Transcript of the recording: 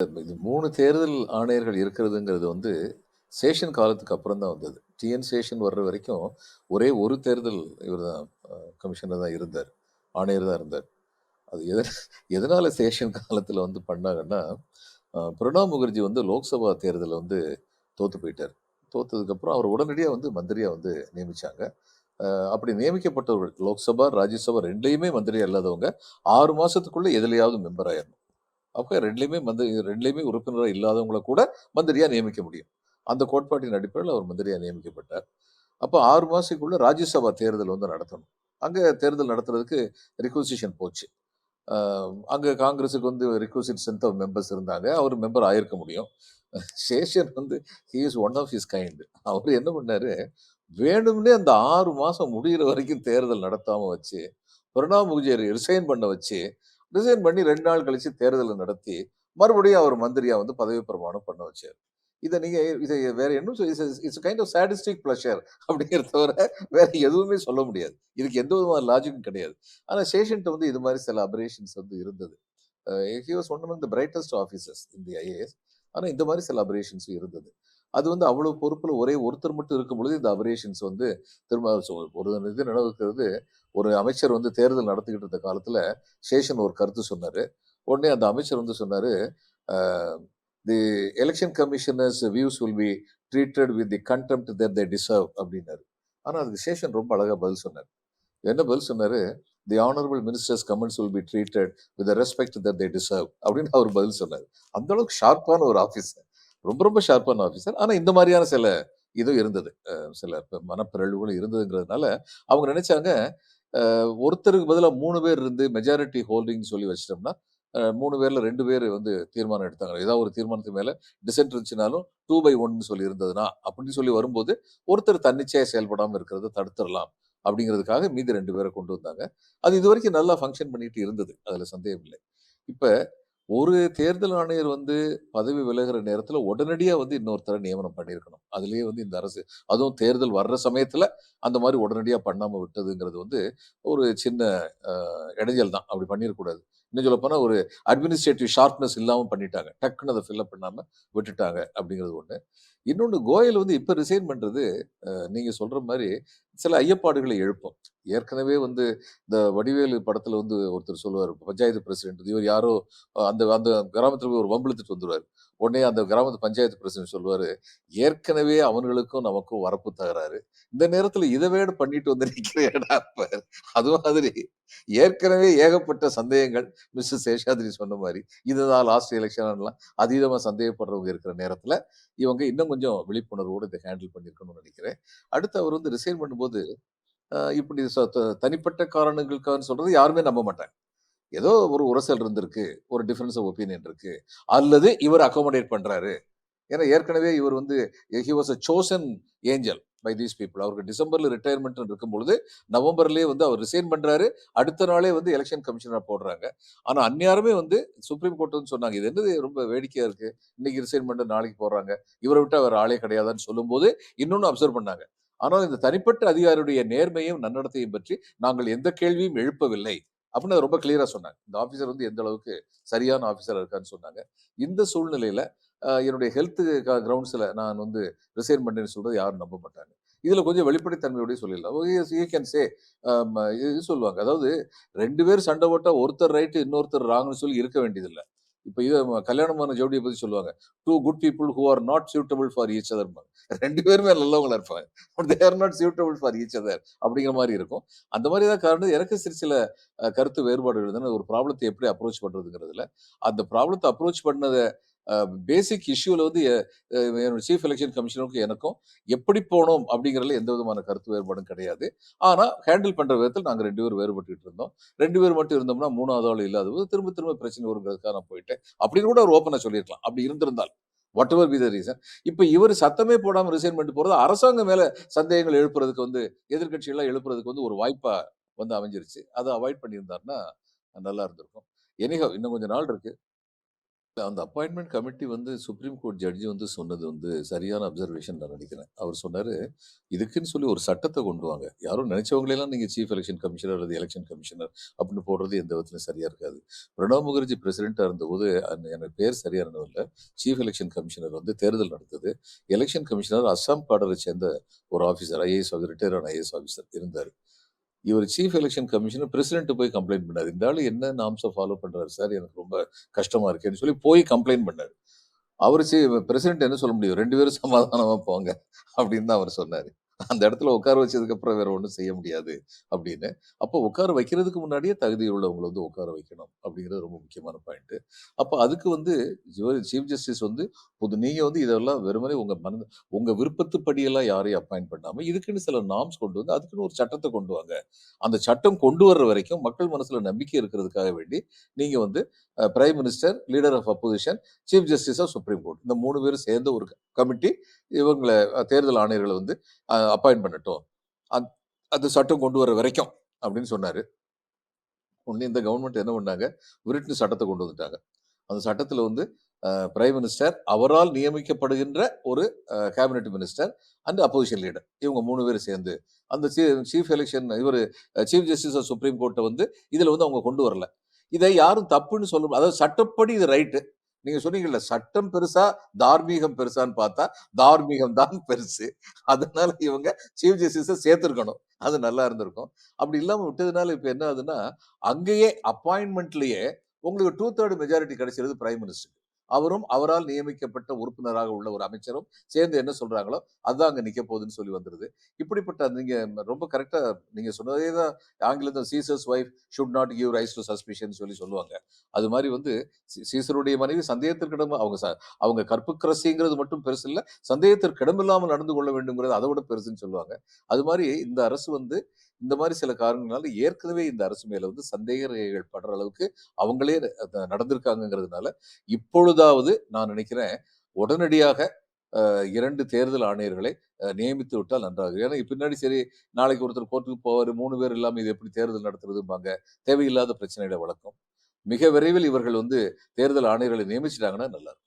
இது மூணு தேர்தல் ஆணையர்கள் இருக்கிறதுங்கிறது வந்து, சேஷன் காலத்துக்கு அப்புறம் தான் வந்தது. டி.என். சேஷன் வர்ற வரைக்கும், ஒரே ஒரு தேர்தல் இவர் தான் கமிஷனர் தான் இருந்தார். ஆணையர் தான் இருந்தார். அது எத எதனால சேஷன் காலத்தில் வந்து பண்ணாங்கன்னா, பிரணாப் முகர்ஜி வந்து லோக்சபா தேர்தலில் வந்து தோத்து போயிட்டாரு. தோத்ததுக்கப்புறம் அவர் உடனடியா வந்து மந்திரியா வந்து நியமிச்சாங்க. அப்படி நியமிக்கப்பட்டவர்கள் லோக்சபா, ராஜ்யசபா ரெண்டுலேயுமே மந்திரியா இல்லாதவங்க, ஆறு மாசத்துக்குள்ள எதுலையாவது மெம்பர் ஆயிடணும் அப்போ 2லயுமே மந்திரி 2லயுமே உறுப்பினராக இல்லாதவங்கள கூட மந்திரியா நியமிக்க முடியும். அந்த கோட்பாட்டின் அடிப்படையில் அவர் மந்திரியா நியமிக்கப்பட்டார். அப்போ ஆறு மாசத்துக்குள்ள ராஜ்யசபா தேர்தல் வந்து நடத்தணும். அங்கே தேர்தல் நடத்துறதுக்கு ரிக்வசிஷன் போச்சு. அங்கே காங்கிரஸுக்கு வந்து ரிக்வசிட் சென்ட் ஆஃப் மெம்பர்ஸ் இருந்தாங்க. அவர் மெம்பர் ஆயிருக்க முடியும். சேஷன் வந்து he is one of his kind அவர் என்ன பண்ணாரு, வேணும்னே அந்த ஆறு மாதம் முடியிற வரைக்கும் தேர்தல் நடத்தாமல் வச்சு, பிரணாப் முகர்ஜிய ரிசைன் பண்ண வச்சு, ரிசைன் பண்ணி ரெண்டு நாள் கழிச்சு தேர்தலை நடத்தி, மறுபடியும் அவர் மந்திரியா வந்து பதவி பிரமாணம் பண்ண வச்சாரு. இதை நீங்க இதை வேற என்ன சொல் it's kind of sadistic pleasure அப்படிங்கிறத தவிர வேற எதுவுமே சொல்ல முடியாது. இதுக்கு எந்த விதமான லாஜிக்கும் கிடையாது. ஆனா சேஷன்ட்ட வந்து இது மாதிரி சில அபரேஷன்ஸ் வந்து இருந்தது. He was one of the brightest officers இந்த ஐஏஎஸ். ஆனா இந்த மாதிரி சில அபரேஷன்ஸும் இருந்தது. அது வந்து அவ்வளவு பொறுப்புல ஒரே ஒருத்தர் மட்டும் இருக்கும் பொழுது இந்த அபரேஷன்ஸ் வந்து திரும்ப ஒரு இது நடக்கிறது, ஒரு அமைச்சர் வந்து தேர்தல் நடத்திக்கிட்டு இருந்த காலத்துல, சேஷன் ஒரு கருத்து சொன்னாரு. உடனே அந்த அமைச்சர் வந்து சொன்னாரு, "the election commissioner's views will be treated with the contempt their they deserve" அப்படின்னாரு. ஆனா அதுக்கு சேஷன் ரொம்ப அழகா பதில் சொன்னார். என்ன பதில் சொன்னாரு, "the honourable minister's comments will be treated with respect that they deserve" அப்படின்னு அவர் பதில் சொன்னார். அந்த அளவுக்கு ஷார்ப்பான ஒரு ஆஃபீஸர் ரொம்ப ரொம்ப ஷார்ப்பான ஆஃபீஸர் ஆனால் இந்த மாதிரியான சில இதுவும் இருந்தது. சில மனப்பிரழ்வுகளும் இருந்ததுங்கிறதுனால, அவங்க நினைச்சாங்க ஒருத்தருக்கு பதிலாக மூணு பேர் இருந்து மெஜாரிட்டி ஹோல்டிங் சொல்லி வச்சுட்டோம்னா, மூணு பேரில் ரெண்டு பேர் வந்து தீர்மானம் எடுத்தாங்க. ஏதாவது ஒரு தீர்மானத்துக்கு மேலே டிசென்ட் இருந்துச்சுனாலும் 2/1ன்னு சொல்லி இருந்ததுனா, அப்படின்னு சொல்லி வரும்போது, ஒருத்தர் தன்னிச்சையாக செயல்படாமல் இருக்கிறத தடுத்துடலாம் அப்படிங்கிறதுக்காக மீதி ரெண்டு பேரை கொண்டு வந்தாங்க. அது இது வரைக்கும் நல்லா ஃபங்க்ஷன் பண்ணிட்டு இருந்தது. அதில் சந்தேகம் இல்லை. இப்போ ஒரு தேர்தல் ஆணையர் வந்து பதவி விலகுற நேரத்துல உடனடியா வந்து இன்னொருத்தரை நியமனம் பண்ணியிருக்கணும். அதுலேயே வந்து இந்த அரசு அதுவும் தேர்தல் வர்ற சமயத்துல அந்த மாதிரி உடனடியா பண்ணாம விட்டதுங்கிறது வந்து ஒரு சின்ன இடைஞ்சல் தான். அப்படி பண்ணிடக்கூடாது இன்னும் போனால் ஒரு அட்மினிஸ்ட்ரேட்டிவ் ஷார்ப்னஸ் இல்லாமல் பண்ணிட்டாங்க. டக்குன்னு அதை ஃபில்லப் பண்ணாமல் விட்டுட்டாங்க அப்படிங்கிறது ஒன்று இன்னொன்று கோயல் வந்து இப்போ ரிசைன் பண்ணுறது நீங்கள் நீங்க சொல்ற சில ஐயப்பாடுகளை எழுப்பும். ஏற்கனவே வந்து இந்த வடிவேலு படத்தில் வந்து ஒருத்தர் சொல்லுவார் பஞ்சாயத்து பிரசிடென்ட் இவர் யாரோ அந்த அந்த கிராமத்தில் போய் ஒரு வம்பு இழுத்துட்டு உடனே அந்த கிராமத்து பஞ்சாயத்து பிரசிடன்ட் சொல்லுவார் "ஏற்கனவே அவர்களுக்கும் நமக்கும் வரப்பு தகராறு. இந்த நேரத்தில் இதவேடு பண்ணிட்டு வந்து நிக்கிறியேடாம்பாரு." அது மாதிரி ஏற்கனவே ஏகப்பட்ட சந்தேகங்கள் மிஸ்டர் சேஷாத்ரி சொன்ன மாதிரி இதுதான் லாஸ்ட் எலெக்ஷன்லாம் அதீதமா சந்தேகப்படுறவங்க இருக்கிற நேரத்துல, இவங்க இன்னும் கொஞ்சம் விழிப்புணர்வோட இதை ஹேண்டில் பண்ணியிருக்கணும்னு நினைக்கிறேன் அடுத்து அவர் வந்து ரிசைன் பண்ணும்போது, இப்படி தனிப்பட்ட காரணங்களுக்காகன்னு சொல்றது யாருமே நம்ப மாட்டாங்க. ஏதோ ஒரு உரசல் இருந்திருக்கு. ஒரு டிஃபரன்ஸ் ஆஃப் ஒப்பீனியன் இருக்கு. அல்லது இவர் அக்காமடேட் பண்றாரு. ஏன்னா ஏற்கனவே இவர் வந்து he was a chosen angel by these people. அவருக்கு டிசம்பர்ல இருக்கும் பொழுது நவம்பர்லயே வந்து அவர் ரிசைன் பண்றாரு. அடுத்த நாளே வந்து எலெக்ஷன் கமிஷனராக போடுறாங்க. ஆனா அந்நியாருமே வந்து சுப்ரீம் கோர்ட் வந்து சொன்னாங்க, "இது என்னது ரொம்ப வேடிக்கையா இருக்கு. இன்னைக்கு ரிசைன் பண்ணிட்டு நாளைக்கு போடுறாங்க. இவரை விட்டு அவர் ஆளே கிடையாதான்னு" சொல்லும்போது, இன்னொன்னு அப்சர்வ் பண்ணாங்க. ஆனால் இந்த தனிப்பட்ட அதிகாரியுடைய நேர்மையும், நன்னடத்தையும் பற்றி நாங்கள் எந்த கேள்வியும் எழுப்பவில்லை. அப்படின்னு ரொம்ப கிளியரா சொன்னாங்க. இந்த ஆஃபீஸர் வந்து எந்த அளவுக்கு சரியான ஆஃபீசரா இருக்கான்னு சொன்னாங்க. இந்த சூழ்நிலையில என்னுடைய ஹெல்த் கிரவுண்ட்ஸில் நான் வந்து ரிசைன் பண்ணேன்னு சொல்றது யாரும் நம்ப மாட்டாங்க. இதில் கொஞ்சம் வெளிப்படைத்தன்மையோடய சொல்லிடலாம். ஹி கேன் சே இது சொல்லுவாங்க. அதாவது ரெண்டு பேர் சண்டை போட்டால் ஒருத்தர் ரைட்டு இன்னொருத்தர் ராங்னு சொல்லி இருக்க வேண்டியதில்லை இப்போ இது பண்ண ஜவுடிய பற்றி சொல்லுவாங்க. Two good people who are not suitable for each அதர்ம்பாங்க. 2 பேருமே நல்லவங்களா இருப்பாங்க. But they are not suitable for each other அப்படிங்கிற மாதிரி இருக்கும். அந்த மாதிரி தான் காரணம் எனக்கு சிறு சில கருத்து வேறுபாடுகள் தானே ஒரு ப்ராப்ளத்தை எப்படி அப்ரோச் பண்ணுறதுங்கிறதுல அந்த ப்ராப்ளத்தை அப்ரோச் பண்ணத பேசிக் இஷ்யூவில் வந்து என்னோட சீஃப் எலெக்ஷன் கமிஷனருக்கும் எனக்கும் எப்படி போனோம் அப்படிங்கிறதுல எந்த விதமான கருத்து வேறுபாடும் கிடையாது. ஆனால் ஹேண்டில் பண்ணுற விதத்தில் நாங்கள் ரெண்டு பேரும் வேறுபட்டுக்கிட்டு இருந்தோம். ரெண்டு பேர் மட்டும் இருந்தோம்னா மூணாவது ஆள் இல்லாதபோது திரும்ப திரும்ப பிரச்சனை வருங்கிறதுக்காக நான் போயிட்டேன். அப்படின்னு கூட அவர் ஓப்பனாக சொல்லியிருக்கலாம். அப்படி இருந்திருந்தால். Whatever be the reason. இப்போ இவர் சத்தமே போடாமல் ரிசைன் பண்ணிட்டு போகிறது அரசாங்கம் மேலே சந்தேகங்கள் எழுப்புறதுக்கு வந்து எதிர்க்கட்சிகள்லாம் எழுப்புறதுக்கு வந்து ஒரு வாய்ப்பாக வந்து அமைஞ்சிருச்சு. அதை அவாய்ட் பண்ணியிருந்தாருன்னா நல்லா இருந்திருக்கும். எனிஹவ் இன்னும் கொஞ்சம் நாள் இருக்குது அந்த அப்பாயின்மெண்ட் கமிட்டி வந்து சுப்ரீம் கோர்ட் ஜட்ஜி வந்து சொன்னது வந்து சரியான அப்சர்வேஷன் நான் நினைக்கிறேன். அவர் சொன்னாரு, இதுக்குன்னு சொல்லி ஒரு சட்டத்தை கொண்டு வாங்க. யாரும் நினைச்சவங்களெல்லாம் நீங்க சீஃப் எலெக்ஷன் கமிஷனர் அல்லது எலெக்ஷன் கமிஷனர் அப்படின்னு போடுறது எந்த விதத்துலையும் சரியா இருக்காது. பிரணாப் முகர்ஜி பிரசிடென்ட்டா இருந்தபோது, அந்த எனக்கு பேர் சரியானது இல்லை சீஃப் எலெக்ஷன் கமிஷனர் வந்து தேர்தல் நடந்தது. எலெக்ஷன் கமிஷனர் அஸ்ஸாம் காடர சேர்ந்த ஒரு officer IAS officer retired IAS officer இருந்தாரு. இவர் சீஃப் எலெக்ஷன் கமிஷனர் பிரசிடென்ட் போய் கம்ப்ளைண்ட் பண்ணாரு. இந்த ஆள் என்ன நாம்ஸை ஃபாலோ பண்ணுறாரு சார்? எனக்கு ரொம்ப கஷ்டமா இருக்குன்னு சொல்லி போய் கம்ப்ளைண்ட் பண்ணாரு. அவரு சி பிரசிடென்ட் என்ன சொல்ல முடியும்? ரெண்டு பேரும் சமாதானமா போங்க அப்படின்னு தான் அவர் சொன்னாரு. அந்த இடத்துல உட்கார வச்சதுக்கு அப்புறம் வேற ஒண்ணும் செய்ய முடியாது அப்படின்னு. அப்போ உட்கார வைக்கிறதுக்கு முன்னாடியே தகுதி உள்ளவங்களை வந்து உட்கார வைக்கணும் அப்படிங்கிறது ரொம்ப முக்கியமான பாயிண்ட். அப்போ அதுக்கு வந்து சீஃப் ஜஸ்டிஸ் வந்து புது நீங்க வந்து இதெல்லாம் வெறுமனே உங்க மன உங்க விருப்பத்துப்படியெல்லாம் யாரையும் அப்பாயிண்ட் பண்ணாமல் இதுக்குன்னு சில நாம்ஸ் கொண்டு வந்து அதுக்குன்னு ஒரு சட்டத்தை கொண்டு வாங்க. அந்த சட்டம் கொண்டு வர்ற வரைக்கும் மக்கள் மனசுல நம்பிக்கை இருக்கிறதுக்காக வேண்டி, நீங்க வந்து prime minister, leader of opposition, chief justice of supreme court. இந்த மூணு பேரும் சேர்ந்த ஒரு கமிட்டி இவங்களை தேர்தல் ஆணையர்களை வந்து அப்பாயின் அப்பாயிண்ட் பண்ணட்டும். அந் சட்டம் கொண்டு வர வரைக்கும் அப்படின்னு சொன்னார் உடனே இந்த கவர்மெண்ட் என்ன பண்ணாங்க? விரிட்னு சட்டத்தை கொண்டு வந்துட்டாங்க. அந்த சட்டத்தில் வந்து பிரைம் மினிஸ்டர் அவரால் நியமிக்கப்படுகின்ற ஒரு cabinet minister and opposition leader. இவங்க மூணு பேரும் சேர்ந்து அந்த சீ சீஃப் எலெக்ஷன் இவர் சீஃப் ஜஸ்டிஸ் ஆஃப் சுப்ரீம் கோர்ட்டை வந்து இதில் வந்து அவங்க கொண்டு வரல. இதை யாரும் தப்புன்னு சொல்ல அதாவது சட்டப்படி இது ரைட்டு நீங்க சொன்னீங்கல்ல, சட்டம் பெருசா, தார்மீகம் பெருசான்னு பார்த்தா, தார்மீகம் தான் பெருசு. அதனால இவங்க சீஃப் ஜஸ்டிஸ சேர்த்திருக்கணும். அது நல்லா இருந்திருக்கும். அப்படி இல்லாம விட்டதுனால இப்ப என்ன ஆகுதுன்னா, அங்கேயே அப்பாயின்மெண்ட்லயே உங்களுக்கு 2/3 மெஜாரிட்டி கிடைச்சிருது பிரைம் மினிஸ்டர் அவரும் அவரால் நியமிக்கப்பட்ட உறுப்பினராக உள்ள ஒரு அமைச்சரும் சேர்ந்து என்ன சொல்றாங்களோ, அதுதான் அங்க நிக்க போகுதுன்னு சொல்லி வந்துருது. இப்படிப்பட்ட நீங்க ரொம்ப கரெக்டா நீங்க சொன்னதே தான் ஆங்கிலத்தில் Caesar's wife should not give rise to suspicion சொல்லி சொல்லுவாங்க. அது மாதிரி வந்து சீசருடைய மனைவி சந்தேகத்திற்கிடம் அவங்க அவங்க கற்புக்கரசிங்கிறது மட்டும் பெருசு இல்லை சந்தேகத்திற்கிடமில்லாமல் நடந்து கொள்ள வேண்டும்ங்கிறது அதை விட பெருசுன்னு சொல்லுவாங்க. அது மாதிரி இந்த அரசு வந்து இந்த மாதிரி சில காரணங்களால ஏற்கனவே இந்த அரசு மேல வந்து சந்தேகங்கள் படுற அளவுக்கு அவங்களே நடந்திருக்காங்கிறதுனால நடந்திருக்காங்கங்கிறதுனால, இப்பொழுதாவது நான் நினைக்கிறேன், உடனடியாக இரண்டு தேர்தல் ஆணையர்களை நியமித்து விட்டால் நன்றாக ஏன்னா பின்னாடி சரி நாளைக்கு ஒருத்தர் கோர்ட்டுக்கு போவார் மூணு பேர் இல்லாமல் இது எப்படி தேர்தல் நடத்துறதும்பாங்க. தேவையில்லாத பிரச்சனைகள வளர்க்கும். மிக விரைவில் இவர்கள் வந்து தேர்தல் ஆணையர்களை நியமிச்சிட்டாங்கன்னா நல்லா இருக்கும்.